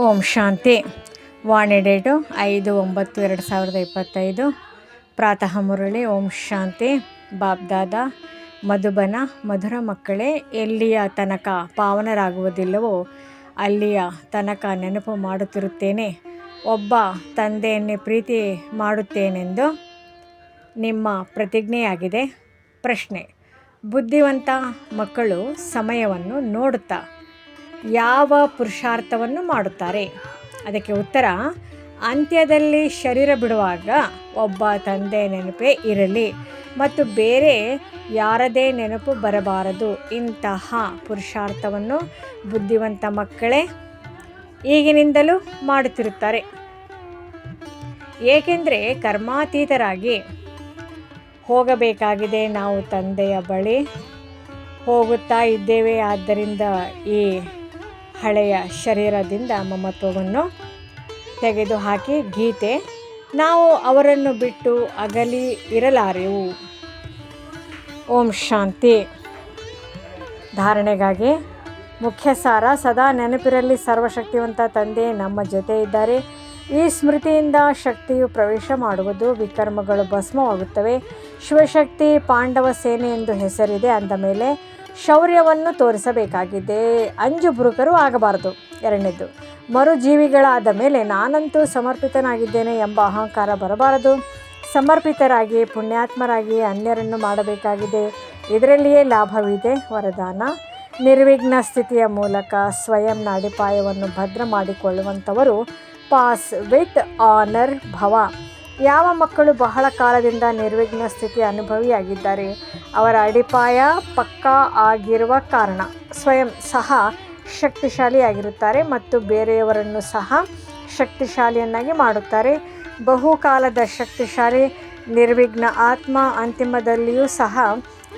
ಓಂ ಶಾಂತಿ. ವಾಣಿ date ಐದು ಒಂಬತ್ತು ಎರಡು ಸಾವಿರದ ಇಪ್ಪತ್ತೈದು. ಪ್ರಾತಃ ಮುರಳಿ, ಓಂ ಶಾಂತಿ. ಬಾಬ್ದಾದ ಮಧುಬನ, ಮಧುರ ಮಕ್ಕಳೇ, ಎಲ್ಲಿಯ ತನಕ ಪಾವನರಾಗುವುದಿಲ್ಲವೋ ಅಲ್ಲಿಯ ತನಕ ನೆನಪು ಮಾಡುತ್ತಿರುತ್ತೇನೆ. ಒಬ್ಬ ತಂದೆಯನ್ನೇ ಪ್ರೀತಿ ಮಾಡುತ್ತೇನೆಂದು ನಿಮ್ಮ ಪ್ರತಿಜ್ಞೆಯಾಗಿದೆ. ಪ್ರಶ್ನೆ, ಬುದ್ಧಿವಂತ ಮಕ್ಕಳು ಸಮಯವನ್ನು ನೋಡುತ್ತಾ ಯಾವ ಪುರುಷಾರ್ಥವನ್ನು ಮಾಡುತ್ತಾರೆ? ಅದಕ್ಕೆ ಉತ್ತರ, ಅಂತ್ಯದಲ್ಲಿ ಶರೀರ ಬಿಡುವಾಗ ಒಬ್ಬ ತಂದೆ ನೆನಪೇ ಇರಲಿ ಮತ್ತು ಬೇರೆ ಯಾರದೇ ನೆನಪು ಬರಬಾರದು. ಇಂತಹ ಪುರುಷಾರ್ಥವನ್ನು ಬುದ್ಧಿವಂತ ಮಕ್ಕಳೇ ಈಗಿನಿಂದಲೂ ಮಾಡುತ್ತಿರುತ್ತಾರೆ. ಏಕೆಂದರೆ ಕರ್ಮಾತೀತರಾಗಿ ಹೋಗಬೇಕಾಗಿದೆ. ನಾವು ತಂದೆಯ ಬಳಿ ಹೋಗುತ್ತಾ ಇದ್ದೇವೆ. ಆದ್ದರಿಂದ ಈ ಹಳೆಯ ಶರೀರದಿಂದ ಮಮತ್ವವನ್ನು ತೆಗೆದುಹಾಕಿ ಗೀತೆ, ನಾವು ಅವರನ್ನು ಬಿಟ್ಟು ಅಗಲಿ ಇರಲಾರೆವು. ಓಂ ಶಾಂತಿ. ಧಾರಣೆಗಾಗಿ ಮುಖ್ಯ ಸಾರ ಸದಾ ನೆನಪಿರಲಿ ಸರ್ವಶಕ್ತಿವಂತ ತಂದೆ, ನಮ್ಮ ಜೊತೆ ಇದ್ದಾರೆ. ಈ ಸ್ಮೃತಿಯಿಂದ ಶಕ್ತಿಯು ಪ್ರವೇಶ ಮಾಡುವುದು ವಿಕರ್ಮಗಳು ಭಸ್ಮವಾಗುತ್ತವೆ. ಶಿವಶಕ್ತಿ ಪಾಂಡವ ಸೇನೆ ಎಂದು ಹೆಸರಿದೆ ಅಂದ ಮೇಲೆ ಶೌರ್ಯವನ್ನು ತೋರಿಸಬೇಕಾಗಿದೆ. ಅಂಜು ಆಗಬಾರದು. ಎರಡನೇದು, ಮರುಜೀವಿಗಳಾದ ಮೇಲೆ ನಾನಂತೂ ಸಮರ್ಪಿತನಾಗಿದ್ದೇನೆ ಎಂಬ ಅಹಂಕಾರ ಬರಬಾರದು. ಸಮರ್ಪಿತರಾಗಿ, ಪುಣ್ಯಾತ್ಮರಾಗಿ ಅನ್ಯರನ್ನು ಮಾಡಬೇಕಾಗಿದೆ. ಇದರಲ್ಲಿಯೇ ಲಾಭವಿದೆ. ವರದಾನ, ನಿರ್ವಿಘ್ನ ಸ್ಥಿತಿಯ ಮೂಲಕ ಸ್ವಯಂ ಅಡಿಪಾಯವನ್ನು ಭದ್ರ ಮಾಡಿಕೊಳ್ಳುವಂಥವರು ಪಾಸ್ ವಿತ್ ಆನರ್ ಭವ. ಯಾವ ಮಕ್ಕಳು ಬಹಳ ಕಾಲದಿಂದ ನಿರ್ವಿಘ್ನ ಸ್ಥಿತಿ ಅನುಭವಿಯಾಗಿದ್ದಾರೆ? ಅವರ ಅಡಿಪಾಯ ಪಕ್ಕಾ ಆಗಿರುವ ಕಾರಣ. ಸ್ವಯಂ ಸಹ ಶಕ್ತಿಶಾಲಿಯಾಗಿರುತ್ತಾರೆ ಮತ್ತು ಬೇರೆಯವರನ್ನು ಸಹ ಶಕ್ತಿಶಾಲಿಯನ್ನಾಗಿ ಮಾಡುತ್ತಾರೆ. ಬಹುಕಾಲದ ಶಕ್ತಿಶಾಲಿ, ನಿರ್ವಿಘ್ನ ಆತ್ಮ ಅಂತಿಮದಲ್ಲಿಯೂ ಸಹ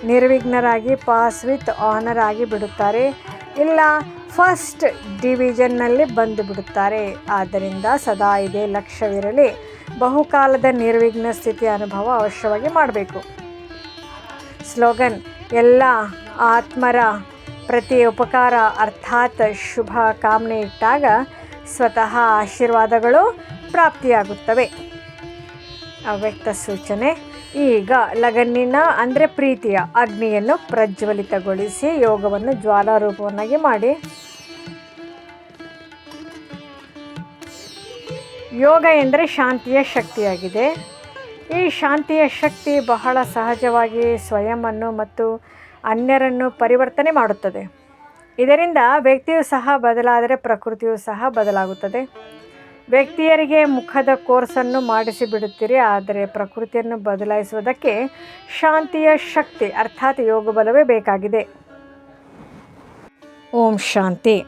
ನಿರ್ವಿಘ್ನರಾಗಿ, ಪಾಸ್ ವಿತ್ ಆನರ್ ಆಗಿ ಬಿಡುತ್ತಾರೆ. ಇಲ್ಲ, ಫಸ್ಟ್ ಡಿವಿಷನ್ನಲ್ಲಿ ಬಂದು ಬಿಡುತ್ತಾರೆ. ಆದ್ದರಿಂದ ಸದಾ ಇದೇ ಲಕ್ಷ್ಯವಿರಲಿ. ಬಹುಕಾಲದ ನಿರ್ವಿಘ್ನ ಸ್ಥಿತಿ ಅನುಭವ ಅವಶ್ಯವಾಗಿ ಮಾಡಬೇಕು. ಸ್ಲೋಗನ್, ಎಲ್ಲ ಆತ್ಮರ ಪ್ರತಿ ಉಪಕಾರ ಅರ್ಥಾತ್ ಶುಭ ಕಾಮನೆ ಇಟ್ಟಾಗ ಸ್ವತಃ ಆಶೀರ್ವಾದಗಳು ಪ್ರಾಪ್ತಿಯಾಗುತ್ತವೆ. ಅವ್ಯಕ್ತ ಸೂಚನೆ, ಈಗ ಲಗನ್ನಿನ, ಅಂದರೆ ಪ್ರೀತಿಯ, ಅಗ್ನಿಯನ್ನು ಪ್ರಜ್ವಲಿತಗೊಳಿಸಿ ಯೋಗವನ್ನು ಜ್ವಾಲಾರೂಪವನ್ನಾಗಿ ಮಾಡಿ. ಯೋಗ ಎಂದರೆ ಶಾಂತಿಯ ಶಕ್ತಿಯಾಗಿದೆ. ಈ ಶಾಂತಿಯ ಶಕ್ತಿ ಬಹಳ ಸಹಜವಾಗಿ ಸ್ವಯಂವನ್ನು ಮತ್ತು ಅನ್ಯರನ್ನು ಪರಿವರ್ತನೆ ಮಾಡುತ್ತದೆ. ಇದರಿಂದ ವ್ಯಕ್ತಿಯು ಸಹ ಬದಲಾದರೆ ಪ್ರಕೃತಿಯು ಸಹ ಬದಲಾಗುತ್ತದೆ. ವ್ಯಕ್ತಿಯರಿಗೆ ಮುಖದ ಕೋರ್ಸನ್ನು ಮಾಡಿಸಿಬಿಡುತ್ತೀರಿ ಆದರೆ ಪ್ರಕೃತಿಯನ್ನು ಬದಲಾಯಿಸುವುದಕ್ಕೆ ಶಾಂತಿಯ ಶಕ್ತಿ, ಅರ್ಥಾತ್ ಯೋಗ ಬಲವೇ ಬೇಕಾಗಿದೆ. ಓಂ ಶಾಂತಿ.